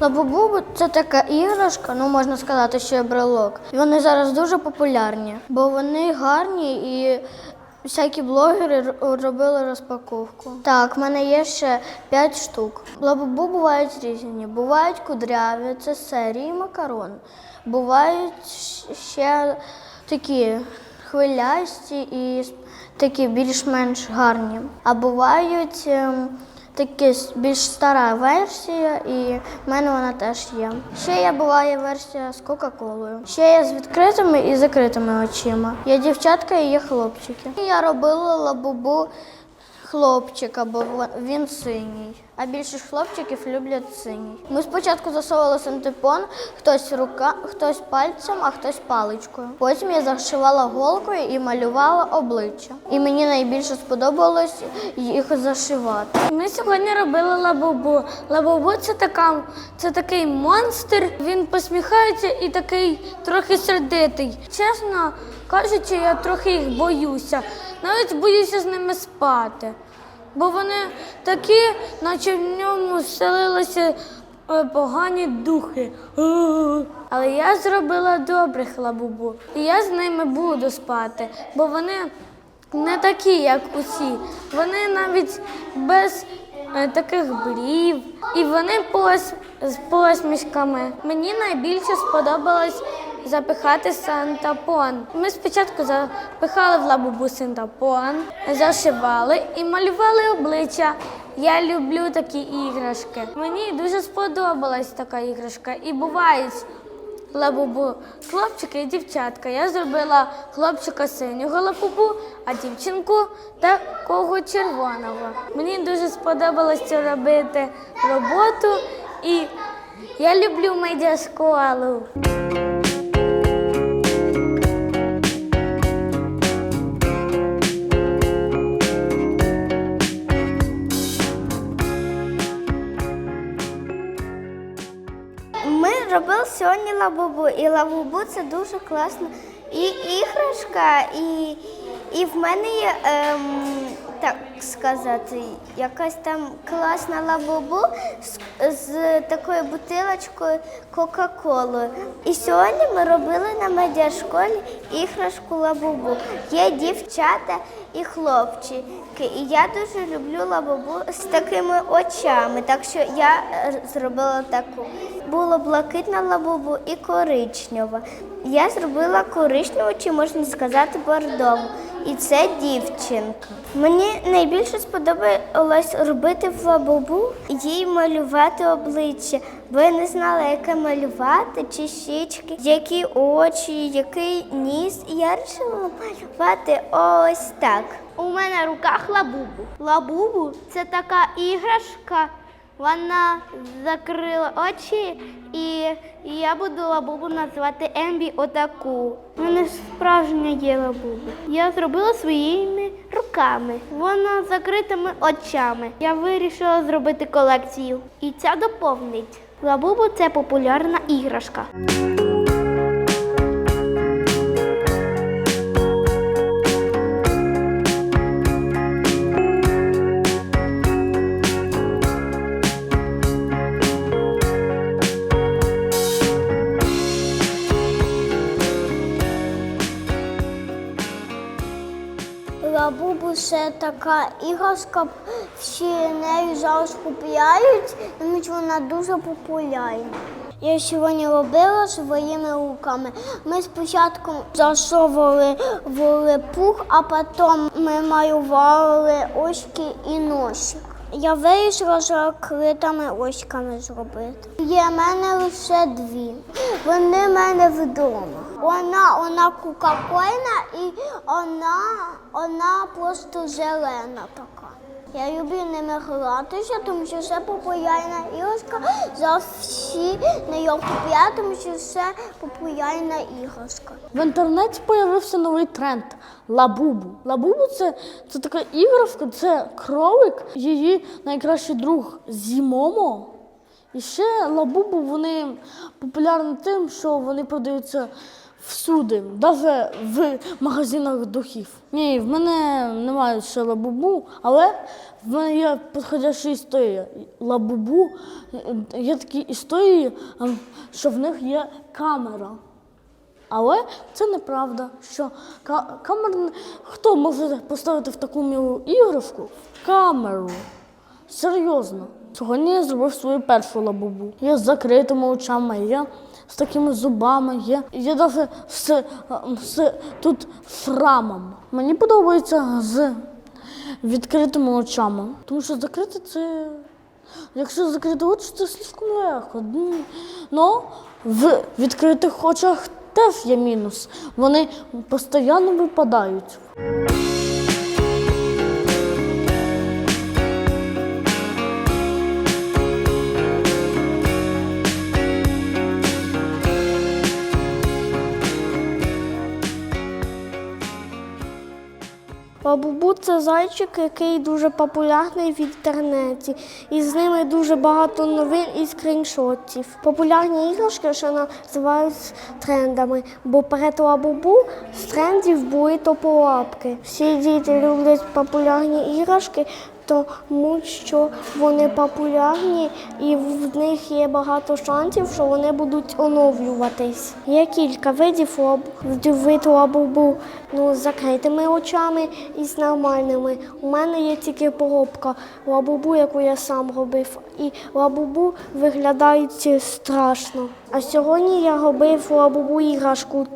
Лабубу це така іграшка, ну можна сказати, що є брелок. Вони зараз дуже популярні, бо вони гарні і всякі блогери робили розпаковку. Так, в мене є ще 5 штук. Лабубу бувають різні. Бувають кудряві, це серії макарон. Бувають ще такі хвилясті і такі більш-менш гарні. А бувають ем, такі більш стара версія, і в мене вона теж є. Ще є буває версія з Кока-Колою. Ще є з відкритими і закритими очима. Є дівчатка і є хлопчики. Я робила лабубу хлопчика, бо він синій. А більшість хлопчиків люблять синій. Ми спочатку засовували синтепон, хтось рука, хтось пальцем, а хтось паличкою. Потім я зашивала голкою і малювала обличчя. І мені найбільше сподобалось їх зашивати. Ми сьогодні робили лабубу. Лабубу це така, це такий монстр. Він посміхається і такий трохи сердитий. Чесно кажучи, я трохи їх боюся. Навіть боюся з ними спати. Бо вони такі, наче в ньому вселилися е, погані духи. Е. Але я зробила добрих лабубу. І я з ними буду спати, бо вони не такі, як усі. Вони навіть без е, таких брів, і вони з посмішками. Мені найбільше сподобалось запихати сантапон. Ми спочатку запихали в лабубу синтапон, зашивали і малювали обличчя. Я люблю такі іграшки. Мені дуже сподобалась така іграшка. І бувають лабубу хлопчики і дівчатка. Я зробила хлопчика синього лабубу, а дівчинку такого червоного. Мені дуже сподобалось робити роботу, і я люблю медіашколу. Ми робили сьогодні лабубу, і лабубу це дуже класна і іграшка, і, і в мене є, ем, так сказати, якась там класна лабубу з, з такою бутилочкою Кока-Колою. І сьогодні ми робили на медіашколі іграшку лабубу. Є дівчата і хлопчики. І я дуже люблю лабубу з такими очами. Так що я е, зробила таку. Було блакитна лабубу і коричнева. Я зробила коричневу, чи можна сказати, бордову. І це дівчинка. Мені найбільше сподобалось робити в лабубу, їй малювати обличчя, бо я не знала, яке малювати, чи щічки, які очі, який ніс. І я вирішила малювати ось так. У мене в руках лабубу. Лабубу це така іграшка. Вона закрила очі, і я буду лабубу називати Ембі отаку. Вона справжня є лабуба. Я зробила своїми руками. Вона з закритими очами. Я вирішила зробити колекцію. І ця доповнить. Лабубу це популярна іграшка. Така іграшка, всі нею зараз купляють, тому що вона дуже популярна. Я сьогодні робила своїми руками. Ми спочатку засовували в пух, а потім ми малювали очки і носик. Я вирішила закритими очками зробити. Є в мене лише дві. Вони в мене вдома. Вона, вона кока-кольна і вона, вона просто зелена така. Я люблю ними гратися, тому що це популярна іграшка. Зараз всі нею купляють, тому що це популярна іграшка. В інтернеті з'явився новий тренд лабубу. Лабубу це, це така іграшка, це кролик, її найкращий друг Зімомо. І ще лабубу вони популярні тим, що вони продаються всюди, навіть в магазинах духів. Ні, в мене немає ще лабубу, але в мене є підходяща історія. Лабубу є такі історії, е, що в них є камера. Але це неправда, що ка- камер... хто може поставити в таку мілу іграшку? Камеру. Серйозно. Сьогодні я зробив свою першу лабубу. Я з закритими очами, я з такими зубами, є, є навіть з, е, з тут шрамом. Мені подобається з відкритими очами. Тому що закрити це. Якщо закрити очі, це слишком легко. Ну, в відкритих очах теж є мінус. Вони постійно випадають. Це зайчик, який дуже популярний в інтернеті. І з ними дуже багато новин і скріншотів. Популярні іграшки, що називають трендами, бо перед лабубу з трендів були тополапки. Всі діти люблять популярні іграшки, тому що вони популярні і в них є багато шансів, що вони будуть оновлюватись. Є кілька видів вид лабубу ну, з закритими очами і з нормальними. У мене є тільки поробка лабубу, яку я сам робив. І лабубу виглядають страшно. А сьогодні я робив лабубу іграшку.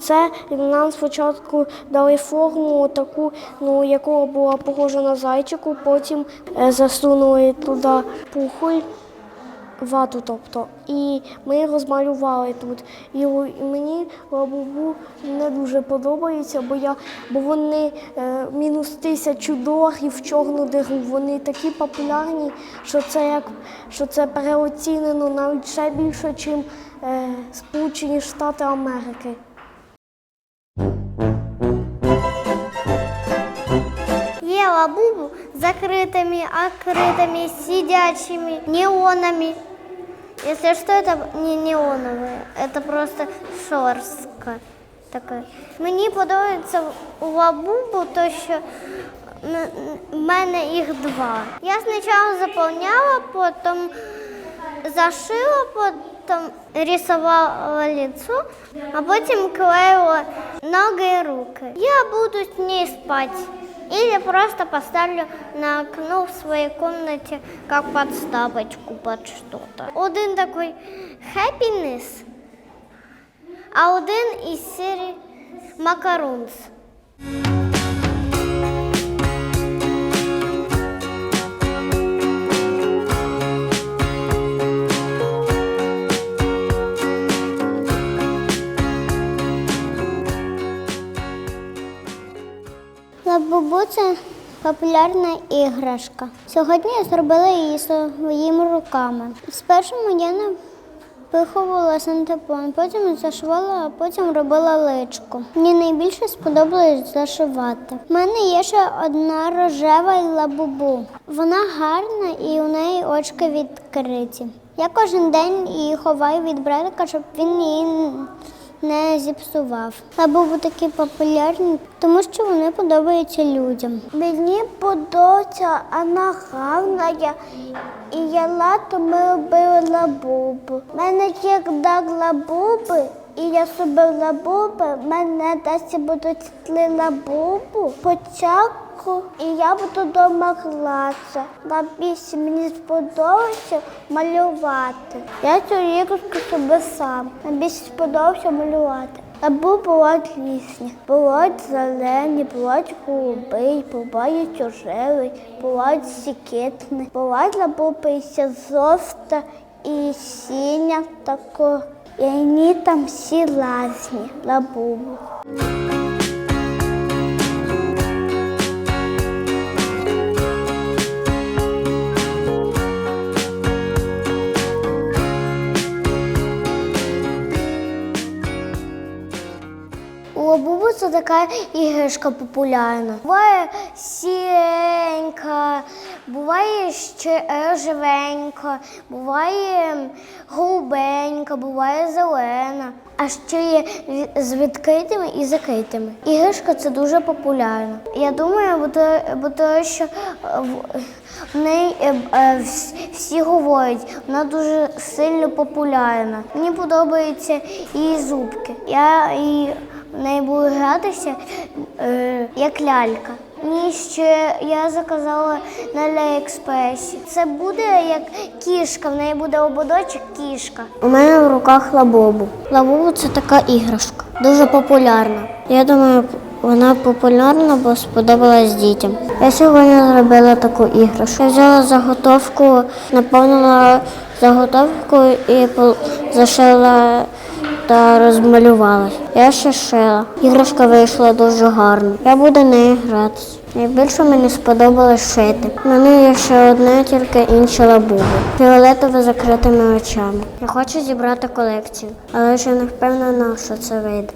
Це нам спочатку дали форму таку, ну, яка була похожа на зайчику, потім е, засунули туди пухоль, вату, тобто. І ми розмалювали тут. І, мені лабубу не дуже подобається, бо я бо вони е, мінус тисячу доларів чорну диру. Вони такі популярні, що це як що це переоцінено навіть ще більше, ніж е, Сполучені Штати Америки. Є лабубу з закрытыми, открытыми, сидячими, неонами. Если что, это не неоновые, это просто шорстка така. Мені подобається у лабубу, то що в мене їх два. Я спочатку заповняла, потім зашила, потім рисувала лицо, а потім клеїла ноги і руки. Я буду з нею спати. Или просто поставлю на окно в своей комнате как подставочку под что-то. Один такой happiness, а один із серії Макарунс. Лабубу це популярна іграшка. Сьогодні я зробила її своїми руками. Спершу я напихувала синтепон, потім зашивала, а потім робила личку. Мені найбільше сподобалось зашивати. У мене є ще одна рожева лабубу. Вона гарна і у неї очки відкриті. Я кожен день її ховаю від братика, щоб він її не зіпсував. Лабуби такі популярні, тому що вони подобаються людям. Мені подобається, вона гарна, і я лато ми робили лабубу. У мене є дар лабуби, і я собі лабуби, в мене десь будуть три лабубу, початку, і я буду вдома гратися. Найбільше мені сподобається малювати. Я цю іграшку собі сам. Найбільше сподобається малювати. Або бувають різні. Бувають зелені, бувають голубий, бувають рожевий, бувають сікетні, бувають лабуби ще жовта і сіня тако. І ні там всі лазні. Лабубу така іграшка популярна. Буває сіренька, буває ще рожевенька, буває голубенька, буває зелена. А ще є з відкритими і закритими. Іграшка це дуже популярна. Я думаю, бо то, що е, в- неї е, е, всі говорять, вона дуже сильно популярна. Мені подобаються її зубки. Я і в неї буду гратися е, як лялька. Мені ще я заказала на Аліекспресі. Це буде як кішка, в неї буде ободочок кішка. У мене в руках лабобу. Лабобу це така іграшка, дуже популярна. Я думаю, вона популярна, бо сподобалась дітям. Я сьогодні зробила таку іграшку. Я взяла заготовку, наповнила заготовку і зашила та розмалювалась. Я ще шила. Іграшка вийшла дуже гарно. Я буду нею гратися. Найбільше мені сподобалось шити. У мене є ще одне, тільки інша лабубу. Фіолетове закритими очами. Я хочу зібрати колекцію, але ще не впевнена, що це вийде.